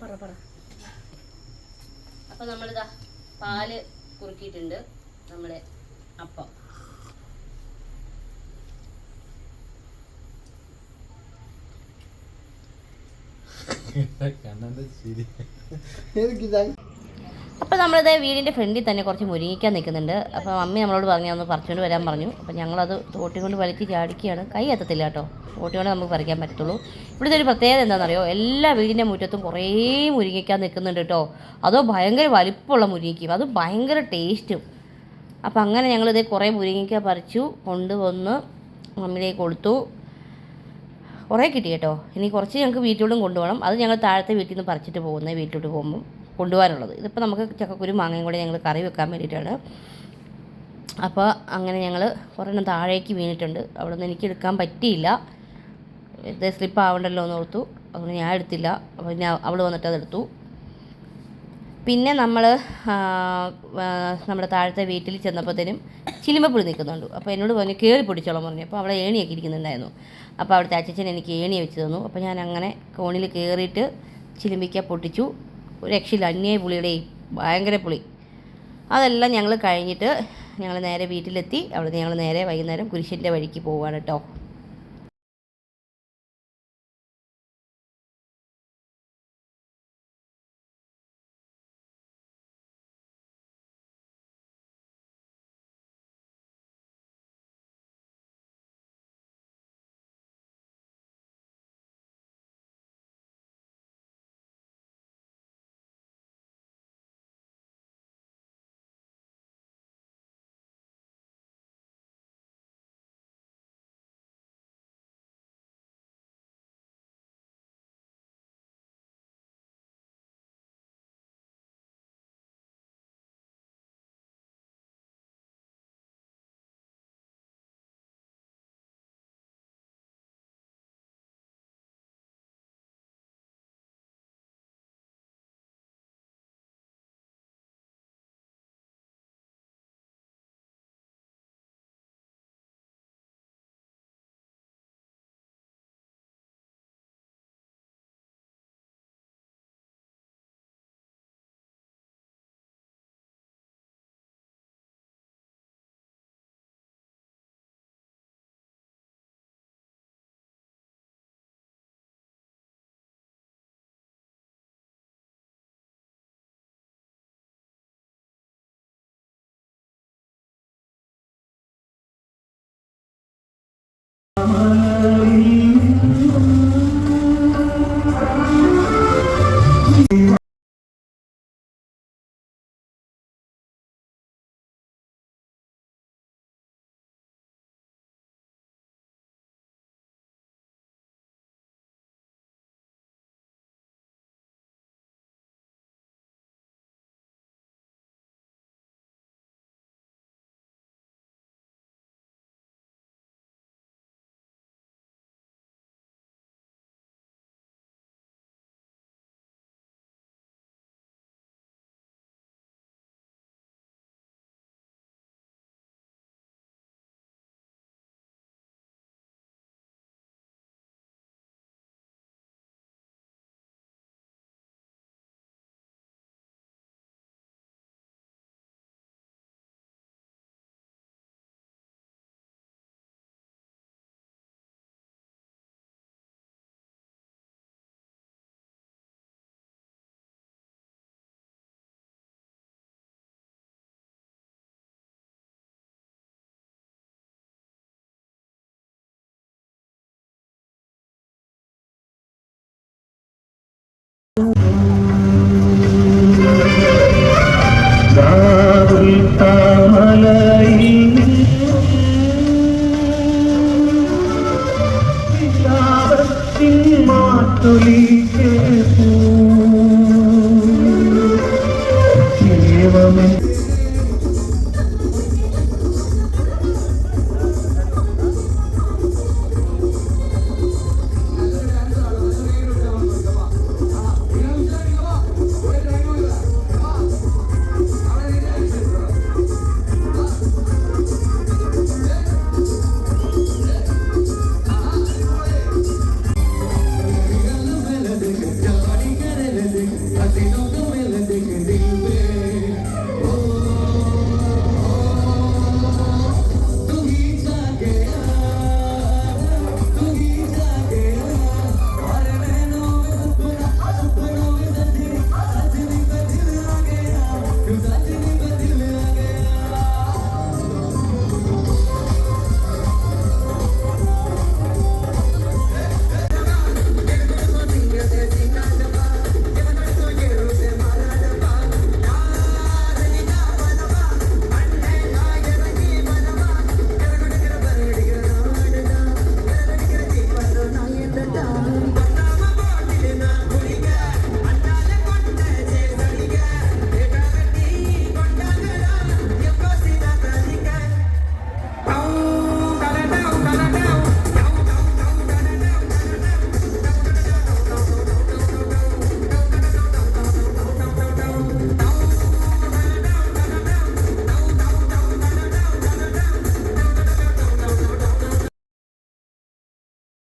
പറ പറ. അപ്പൊ നമ്മളിതാ പാൽ കുറുക്കിയിട്ടുണ്ട്. നമ്മളെ അപ്പം. കണ്ണന്റെ ശരി അപ്പോൾ നമ്മളിത് വീടിന്റെ ഫ്രണ്ടിൽ തന്നെ കുറച്ച് മുരിങ്ങിക്കാൻ നിൽക്കുന്നുണ്ട്. അപ്പോൾ മമ്മി നമ്മളോട് പറഞ്ഞു ഒന്ന് പറിച്ചുകൊണ്ട് വരാൻ പറഞ്ഞു. അപ്പോൾ ഞങ്ങളത് തോട്ടി കൊണ്ട് വലിച്ച് ചാടിക്കുകയാണ്. കൈ എത്തത്തില്ല കേട്ടോ. തോട്ടി കൊണ്ട് നമുക്ക് പറിക്കാൻ പറ്റത്തുള്ളൂ. ഇവിടുത്തെ ഒരു പ്രത്യേകത എന്താണെന്നറിയോ? എല്ലാ വീടിന്റെ മുറ്റത്തും കുറേ മുരിങ്ങിക്കാൻ നിൽക്കുന്നുണ്ട് കേട്ടോ. അതോ ഭയങ്കര വലിപ്പമുള്ള മുരിങ്ങിക്കും. അത് ഭയങ്കര ടേസ്റ്റും. അപ്പോൾ അങ്ങനെ ഞങ്ങളിത് കുറേ മുരിങ്ങിക്ക പറിച്ചു കൊണ്ടുവന്ന് മമ്മിയിലേക്ക് കൊടുത്തു. കുറേ കിട്ടി കേട്ടോ. ഇനി കുറച്ച് ഞങ്ങൾക്ക് വീട്ടിലോട്ടും കൊണ്ടുപോകണം. അത് ഞങ്ങൾ താഴത്തെ വീട്ടിൽ നിന്ന് പറിച്ചിട്ട് പോകുന്നത് വീട്ടിലോട്ട് പോകുമ്പോൾ കൊണ്ടുപോകാനുള്ളത്. ഇതിപ്പോൾ നമുക്ക് ചക്കക്കുരു മാങ്ങയും കൂടെ ഞങ്ങൾ കറി വെക്കാൻ വേണ്ടിയിട്ടാണ്. അപ്പോൾ അങ്ങനെ ഞങ്ങൾ ഒരെണ്ണം താഴേക്ക് വീണിട്ടുണ്ട്. അവിടെ നിന്ന് എനിക്ക് എടുക്കാൻ പറ്റിയില്ല. ഇത് സ്ലിപ്പ് ആവണ്ടല്ലോ എന്ന് ഓർത്തു. അങ്ങനെ ഞാൻ എടുത്തില്ല. അപ്പോൾ ഞാൻ അവൾ വന്നിട്ട് അതെടുത്തു പിന്നെ നമ്മൾ നമ്മുടെ താഴത്തെ വീട്ടിൽ ചെന്നപ്പോഴത്തേനും ചിലിമ്പപ്പുഴി നിൽക്കുന്നുണ്ട്. അപ്പോൾ എന്നോട് പറഞ്ഞു കയറി പൊടിച്ചോളം പറഞ്ഞു. അപ്പോൾ അവിടെ ഏണിയൊക്കെ ഇരിക്കുന്നുണ്ടായിരുന്നു. അപ്പോൾ അവിടുത്തെ അച്ഛൻ എനിക്ക് ഏണി വെച്ച് തന്നു. അപ്പോൾ ഞാൻ അങ്ങനെ കോണിൽ കയറിയിട്ട് ചിലിമ്പിക്ക പൊട്ടിച്ചു. രക്ഷയില്ല അന്യായ പുളിയുടെ ഭയങ്കര പുളി. അതെല്ലാം ഞങ്ങൾ കഴിഞ്ഞിട്ട് ഞങ്ങൾ നേരെ വീട്ടിലെത്തി. അവിടെ ഞങ്ങൾ നേരെ വൈകുന്നേരം കുരിശിന്റെ വഴിക്ക് പോവുകയാണ് കേട്ടോ മാട്ടൊലി കേൾപ്പൂ